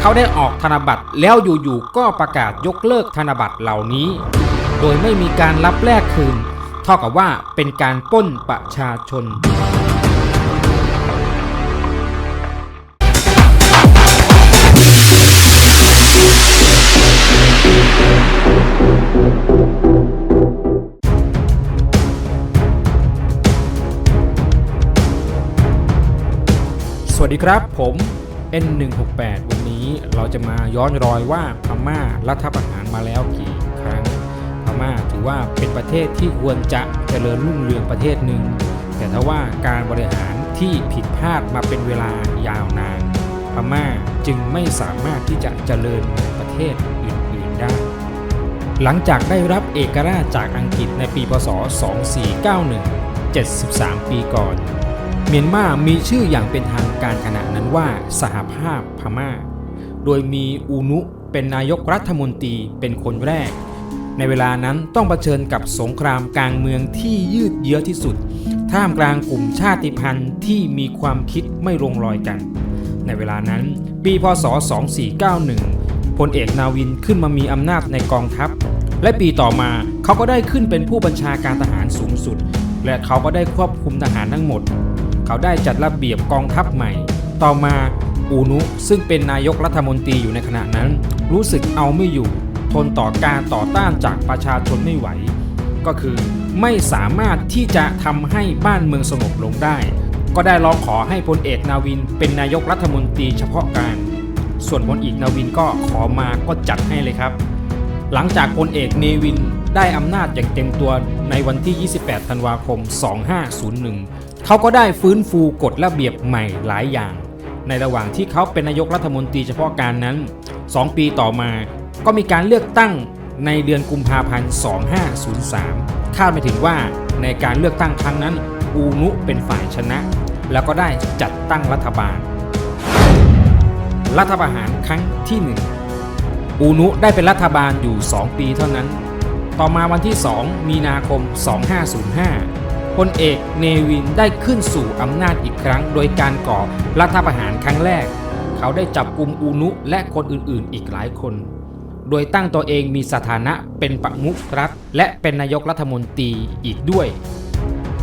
เขาได้ออกธนบัตรแล้วอยู่ๆก็ประกาศยกเลิกธนบัตรเหล่านี้ โดยไม่มีการรับแลกคืน เท่ากับว่าเป็นการปล้นประชาชนสวัสดีครับผม N168 วั นี้เราจะมาย้อนรอยว่าพม่ารัฐประหารมาแล้วกี่ครั้ง พม่าถือว่าเป็นประเทศที่ควรจะเจริญรุ่งเรืองประเทศหนึ่ง แต่ถ้าว่าการบริหารที่ผิดพลาดมาเป็นเวลายาวนาน พม่าจึงไม่สามารถที่จะเจริญเหมือนประเทศอื่นๆได้ หลังจากได้รับเอกราชจากอังกฤษในปีพศ 2491 73 ปีก่อนเมียนมามีชื่ออย่างเป็นทางการขณะนั้นว่าสหภาพพม่า โดยมีอูนุเป็นนายกรัฐมนตรีเป็นคนแรก ในเวลานั้นต้องเผชิญกับสงครามกลางเมืองที่ยืดเยื้อที่สุด ท่ามกลางกลุ่มชาติพันธุ์ที่มีความคิดไม่ลงรอยกัน ในเวลานั้นปีพศ 2491พลเอกนาวินขึ้นมามีอำนาจในกองทัพ และปีต่อมาเขาก็ได้ขึ้นเป็นผู้บัญชาการทหารสูงสุด และเขาก็ได้ควบคุมทหารทั้งหมด เขาได้จัดระเบียบกองทัพใหม่ ต่อมา อูนุซึ่งเป็นนายกรัฐมนตรีอยู่ในขณะนั้น รู้สึกเอาไม่อยู่ ทนต่อการต่อต้านจากประชาชนไม่ไหว ก็คือไม่สามารถที่จะทำให้บ้านเมืองสงบลงได้ ก็ได้ร้องขอให้พลเอกนาวินเป็นนายกรัฐมนตรีเฉพาะการ ส่วนพลเอกนาวินก็ขอมาก็จัดให้เลยครับ หลังจากพลเอกเนวินได้อำนาจอย่างเต็มตัวในวันที่ 28 ธันวาคม 2501 เขาก็ได้ฟื้นฟูกฎระเบียบใหม่หลายอย่าง ในระหว่างที่เขาเป็นนายกรัฐมนตรีเฉพาะการนั้น 2 ปีต่อมาก็มีการเลือกตั้งในเดือนกุมภาพันธ์ 2503 คาดไม่ถึงว่าในการเลือกตั้งครั้งนั้น อูนุเป็นฝ่ายชนะ แล้วก็ได้จัดตั้งรัฐบาล รัฐประหารครั้งที่หนึ่งอูนุได้เป็นรัฐบาลอยู่ 2 ปีเท่านั้น ต่อมาวันที่ 2 มีนาคม 2505 พลเอกเนวินได้ขึ้นสู่อำนาจอีกครั้ง โดยการก่อรัฐประหารครั้งแรก เขาได้จับกลุ่มอูนุและคนอื่นๆ อีกหลายคน โดยตั้งตัวเองมีสถานะเป็นประมุขรัฐ และเป็นนายกรัฐมนตรีอีกด้วย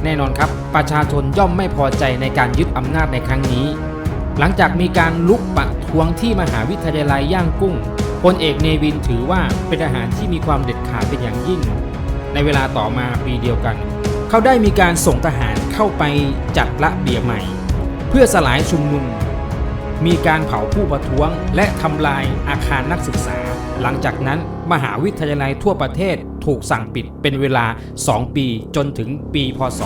แน่นอนครับ ประชาชนย่อมไม่พอใจในการยึดอำนาจในครั้งนี้ หลังจากมีการลุกประท้วงที่มหาวิทยาลัยย่างกุ้งพลเอกเนวินถือว่าเป็นทหารที่มีความเด็ดขาดเป็นอย่างยิ่ง ในเวลาต่อมาปีเดียวกัน เขาได้มีการส่งทหารเข้าไปจัดระเบียบใหม่ เพื่อสลายชุมนุม มีการเผาผู้ประท้วง และทำลายอาคารนักศึกษา หลังจากนั้นมหาวิทยาลัยทั่วประเทศถูกสั่งปิดเป็นเวลา 2 ปีจนถึงปีพศ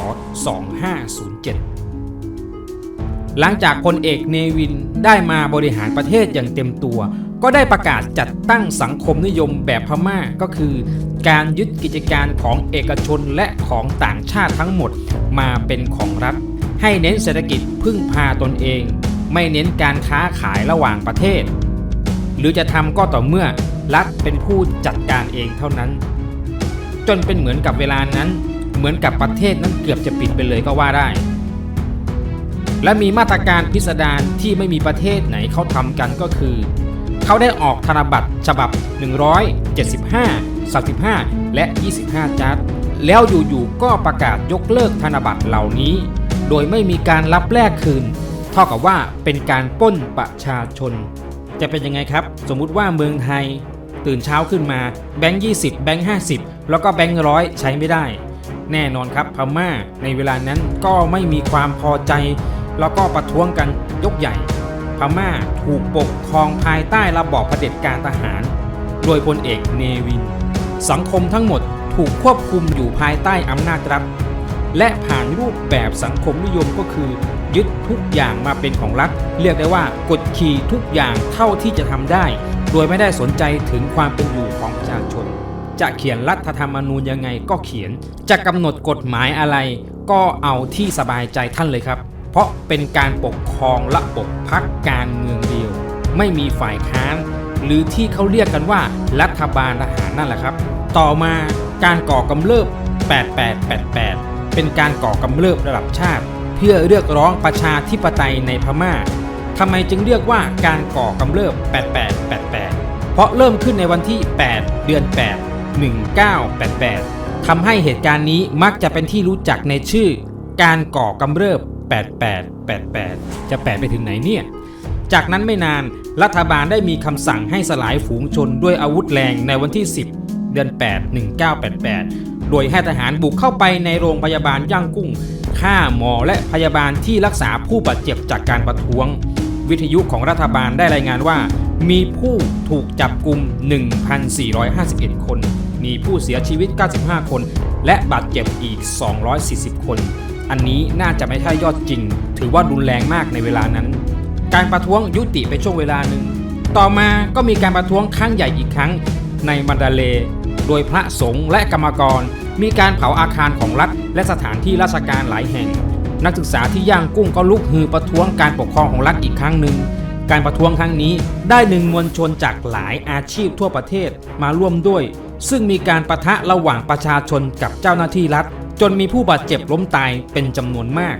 2507 หลังจากพลเอกเนวินได้มาบริหารประเทศอย่างเต็มตัว ก็ได้ประกาศจัดตั้งสังคมนิยมแบบพม่าก็คือ การยึดกิจการของเอกชนและของต่างชาติทั้งหมดมาเป็นของรัฐ ให้เน้นเศรษฐกิจพึ่งพาตนเอง ไม่เน้นการค้าขายระหว่างประเทศ หรือจะทำก็ต่อเมื่อรัฐเป็นผู้จัดการเองเท่านั้น จนเป็นเหมือนกับเวลานั้น เหมือนกับประเทศนั้นเกือบจะปิดไปเลยก็ว่าได้ และมีมาตรการพิสดารที่ไม่มีประเทศไหนเขาทำกันก็คือ เขาได้ออกธนบัตรฉบับ 175 35 และ 25 จัดแล้วอยู่ๆก็ประกาศยกเลิกธนบัตรเหล่านี้ โดยไม่มีการรับแลกคืน เท่ากับว่าเป็นการป้นประชาชน จะเป็นยังไงครับ สมมุติว่าเมืองไทย ตื่นเช้าขึ้นมาแบงค์20 แบงค์50 แล้วก็แบงค์ร้อยใช้ไม่ได้ แน่นอนครับพม่าในเวลานั้นก็ไม่มีความพอใจ แล้วก็ประท้วงกันยกใหญ่ พม่าถูกปกครองภายใต้ระบอบเผด็จการทหาร โดยพลเอกเนวิน สังคมทั้งหมดถูกควบคุมอยู่ภายใต้อำนาจรัฐและผ่านรูปแบบสังคมนิยมก็คือ ยึดทุกอย่างมาเป็นของรัฐ เรียกได้ว่ากดขี่ทุกอย่างเท่าที่จะทำได้ โดยไม่ได้สนใจถึงความเป็นอยู่ของประชาชน จะเขียนรัฐธรรมนูญยังไงก็เขียน จะกำหนดกฎหมายอะไร ก็เอาที่สบายใจท่านเลยครับ ราะเป็นการปกครองระบบพักการเมืองเดียว ไม่มีฝ่ายค้าน หรือที่เขาเรียกกันว่ารัฐบาลทหารนั่นแหละครับ ต่อมาการก่อกำเริบ 8888 เป็นการก่อกำเริบระดับชาติ เพื่อเรียกร้องประชาธิปไตยในพม่าททำไมจึงเรียกว่าการก่อกำเริบ 8888 เพราะเริ่มขึ้นในวันที่ 8 เดือน 8 1988ทำให้เหตุการณ์นี้มักจะเป็นที่รู้จักในชื่อ การก่อกำเริบ 8888 จะแปลไปถึงไหนเนี่ย จากนั้นไม่นานรัฐบาลได้มีคำสั่งให้สลายฝูงชนด้วยอาวุธแรงในวันที่ 10 เดือน 8 1988 โดยให้ทหารบุกเข้าไปในโรงพยาบาลย่างกุ้งฆ่าหมอและพยาบาลที่รักษาผู้บาดเจ็บจากการประท้วง วิทยุของรัฐบาลได้รายงานว่า มีผู้ถูกจับกลุ่ม 1,451 คน มีผู้เสียชีวิต 95 คน และบาดเจ็บอีก 240 คน อันนี้น่าจะไม่ใช่ยอดจริง ถือว่ารุนแรงมากในเวลานั้น การประท้วงยุติไปช่วงเวลาหนึ่ง ต่อมาก็มีการประท้วงครั้งใหญ่อีกครั้งในมันดาเลย์โดยพระสงฆ์และกรรมกร มีการเผาอาคารของรัฐ และสถานที่ราชการหลายแห่ง นักศึกษาที่ย่างกุ้งก็ลุกฮือประท้วงการปกครองของรัฐอีกครั้งหนึ่งการประท้วงครั้งนี้ได้หนึ่งมวลชนจากหลายอาชีพทั่วประเทศมาร่วมด้วย ซึ่งมีการประทะระหว่างประชาชนกับเจ้าหน้าที่รัฐ จนมีผู้บาดเจ็บล้มตายเป็นจำนวนมาก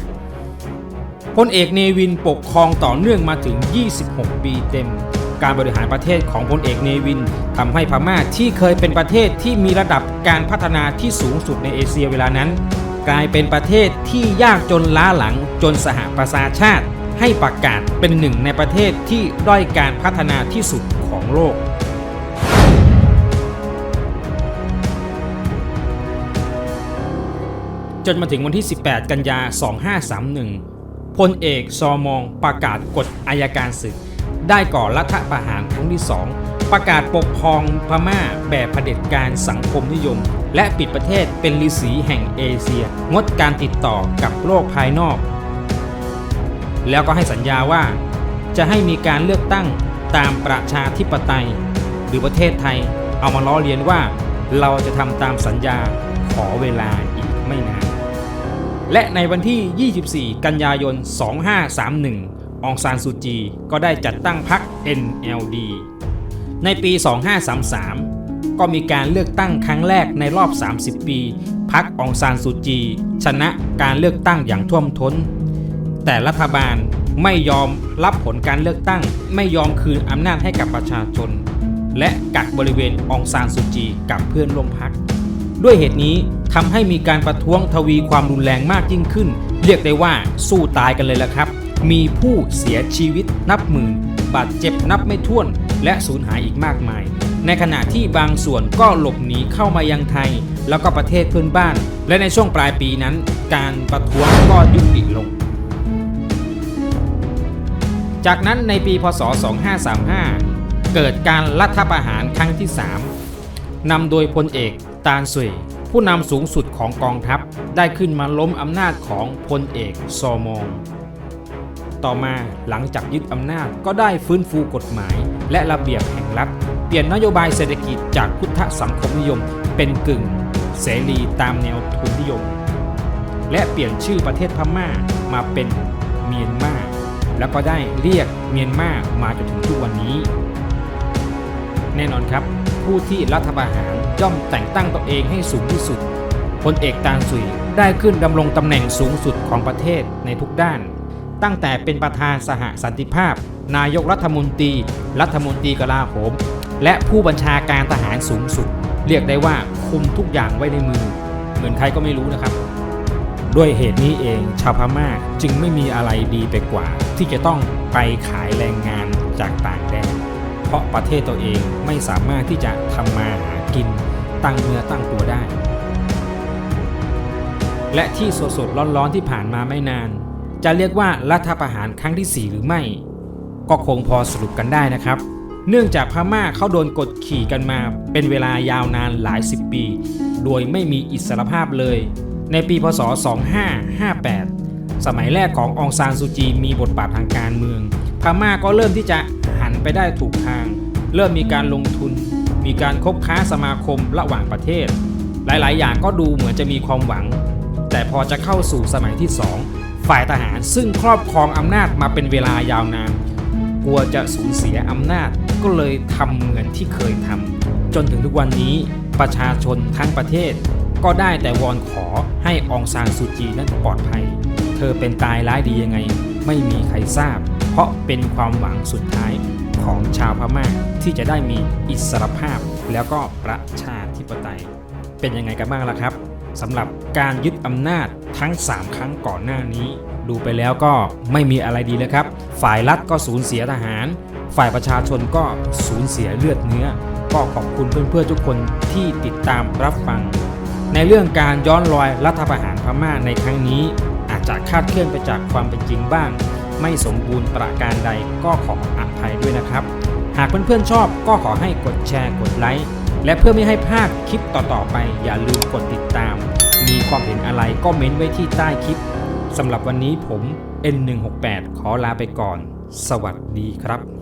พลเอกเนวินปกครองต่อเนื่องมาถึง 26 ปีเต็ม การบริหารประเทศของพลเอกเนวินทำให้พม่าที่เคยเป็นประเทศที่มีระดับการพัฒนาที่สูงสุดในเอเชียเวลานั้น กลายเป็นประเทศที่ยากจนล้าหลังจนสหประชาชาติ ให้ประกาศเป็นหนึ่งในประเทศที่ด้อยการพัฒนาที่สุดของโลก จนมาถึงวันที่ 18 กันยา 2531 พลเอกซอมองประกาศกฎอายการศึก ได้ก่อรัฐประหารครั้งที่ 2 ประกาศปกครองพม่าแบบเผด็จการสังคมนิยม และปิดประเทศเป็นฤาษีแห่งเอเชีย งดการติดต่อกับโลกภายนอก แล้วก็ให้สัญญาว่า จะให้มีการเลือกตั้งตามประชาธิปไตย หรือประเทศไทยเอามาล้อเลียนว่า เราจะทำตามสัญญาขอเวลาอีกไม่นาน และในวันที่ 24 กันยายน 2531 องซานซูจี ก็ได้จัดตั้งพรรค NLD ในปี 2533 ก็มีการเลือกตั้งครั้งแรกในรอบ 30 ปี พรรคองซานซูจี ชนะการเลือกตั้งอย่างท่วมท้น แต่รัฐบาลไม่ยอมรับผลการเลือกตั้ง ไม่ยอมคืนอำนาจให้กับประชาชน และกักบริเวณองซานซูจีกับเพื่อนร่วมพรรค ด้วยเหตุนี้ทำให้มีการประท้วงทวีความรุนแรงมากยิ่งขึ้น เรียกได้ว่าสู้ตายกันเลยละครับ มีผู้เสียชีวิตนับหมื่น บาดเจ็บนับไม่ถ้วน และสูญหายอีกมากมาย ในขณะที่บางส่วนก็หลบหนีเข้ามายังไทย แล้วก็ประเทศเพื่อนบ้าน และในช่วงปลายปีนั้น การประท้วงก็ยุติลง จากนั้นในปีพศ 2535 เกิดการรัฐประหารครั้งที่ 3นำโดยพลเอก ตาลสุยผู้นำสูงสุดของกองทัพได้ขึ้นมาล้มอำนาจของพลเอกซอมอง ต่อมาหลังจากยึดอำนาจก็ได้ฟื้นฟูกฎหมาย และระเบียบแห่งรัฐ เปลี่ยนนโยบายเศรษฐกิจจากพุทธสังคมนิยม เป็นกึ่ง เสรีตามแนวทุนนิยม และเปลี่ยนชื่อประเทศพม่ามาเป็นเมียนมาแล้วก็ได้เรียกเมียนมามาจนถึงทุกวันนี้ แน่นอนครับ ผู้ที่รัฐประหารย่อมแต่งตั้งตัวเองให้สูงที่สุดพลเอกตานสุยได้ขึ้นดำรงตำแหน่งสูงสุดของประเทศในทุกด้าน ตั้งแต่เป็นประธานสหสันติภาพ นายกรัฐมนตรี รัฐมนตรีกลาโหม และผู้บัญชาการทหารสูงสุด เรียกได้ว่าคุมทุกอย่างไว้ในมือ เหมือนใครก็ไม่รู้นะครับ ด้วยเหตุนี้เองชาวพม่าจึงไม่มีอะไรดีไปกว่า ที่จะต้องไปขายแรงงานจากต่างแดน เพราะประเทศตัวเองไม่สามารถที่จะทำมาหากินตั้งเนื้อตั้งตัวได้ และที่สดๆร้อนๆที่ผ่านมาไม่นาน จะเรียกว่ารัฐประหารครั้งที่ 4 หรือไม่ ก็คงพอสรุปกันได้นะครับ เนื่องจากพม่าเขาโดนกดขี่กันมา เป็นเวลายาวนานหลายสิบปี โดยไม่มีอิสรภาพเลย ในปีพศ 2558 สมัยแรกขององซานซูจีมีบทบาททางการเมือง พม่าก็เริ่มที่จะหันไปได้ถูกทาง เริ่มมีการลงทุน มีการคบค้าสมาคมระหว่างประเทศ หลาย ๆ อย่างก็ดูเหมือนจะมีความหวัง แต่พอจะเข้าสู่สมัยที่ 2 ฝ่ายทหารซึ่งครอบครองอำนาจมาเป็นเวลายาวนานกลัวจะสูญเสียอำนาจก็เลยทำเหมือนที่เคยทำจนถึงทุกวันนี้ประชาชนทั้งประเทศ ก็ได้แต่วอนขอให้องซานซูจีนั้นปลอดภัย เธอเป็นตายร้ายดียังไง ไม่มีใครทราบ ราะเป็นความหวังสุดท้ายของชาวพม่าที่จะได้มีอิสรภาพแล้วก็ประชาธิปไตย เป็นยังไงกันบ้างล่ะครับสำหรับการยึดอำนาจทั้ง 3 ครั้งก่อนหน้านี้ ดูไปแล้วก็ไม่มีอะไรดีเลยครับ ฝ่ายรัฐก็สูญเสียทหาร ฝ่ายประชาชนก็สูญเสียเลือดเนื้อ ก็ขอบคุณเพื่อนๆทุกคนที่ติดตามรับฟัง ในเรื่องการย้อนรอยรัฐประหารพม่าในครั้งนี้ อาจจะคาดเคลื่อนไปจากความเป็นจริงบ้าง ไม่สมบูรณ์ประการใดก็ขออภัยด้วยนะครับ หากเพื่อนๆชอบก็ขอให้กดแชร์กดไลค์และเพื่อไม่ให้พลาดคลิปต่อๆไป อย่าลืมกดติดตาม มีความเห็นอะไรก็เม้นไว้ที่ใต้คลิปสำหรับวันนี้ผม N168 ขอลาไปก่อน สวัสดีครับ